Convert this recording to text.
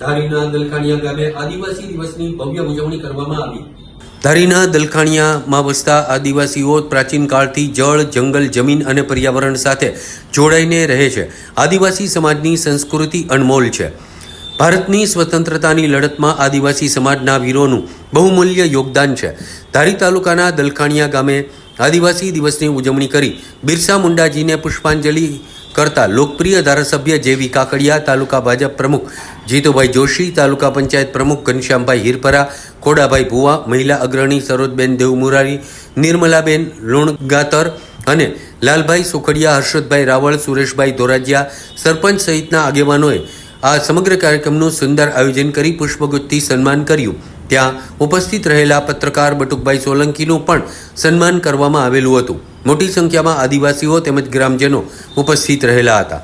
ધારીના દલખાણિયા ગામે આદિવાસી દિવસની ભવ્ય ઉજવણી કરવામાં આવી. ધારીના દલખાણિયામાં વસતા આદિવાસીઓ પ્રાચીન કાળથી જળ, જંગલ, જમીન અને પર્યાવરણ સાથે જોડાઈને રહે છે. આદિવાસી સમાજની સંસ્કૃતિ અનમોલ છે. ભારતની સ્વતંત્રતાની લડતમાં આદિવાસી સમાજના વીરોનું બહુમૂલ્ય યોગદાન છે. ધારી તાલુકાના દલખાણિયા ગામે આદિવાસી દિવસની ઉજવણી કરી બિરસા મુંડાજીને પુષ્પાંજલિ કરતા લોકપ્રિય ધારાસભ્ય જેવી કાકડિયા, તાલુકા ભાજપ પ્રમુખ જીતુભાઈ જોશી, તાલુકા પંચાયત પ્રમુખ ઘનશ્યામભાઈ હિરપરા, ખોડાભાઈ ભુવા, મહિલા અગ્રણી સરોજબેન દેવમુરારી, નિર્મલાબેન લુણગાતર અને લાલભાઈ સુખડિયા, હર્ષદભાઈ રાવળ, સુરેશભાઈ ધોરાજીયા સરપંચ સહિતના આગેવાનોએ આ સમગ્ર કાર્યક્રમનું સુંદર આયોજન કરી પુષ્પગુચ્છથી સન્માન કર્યું. ત્યાં ઉપસ્થિત રહેલા પત્રકાર બટુકભાઈ સોલંકીનું પણ સન્માન કરવામાં આવેલું હતું. મોટી સંખ્યામાં આદિવાસીઓ તેમજ ગ્રામજનો ઉપસ્થિત રહેલા હતા.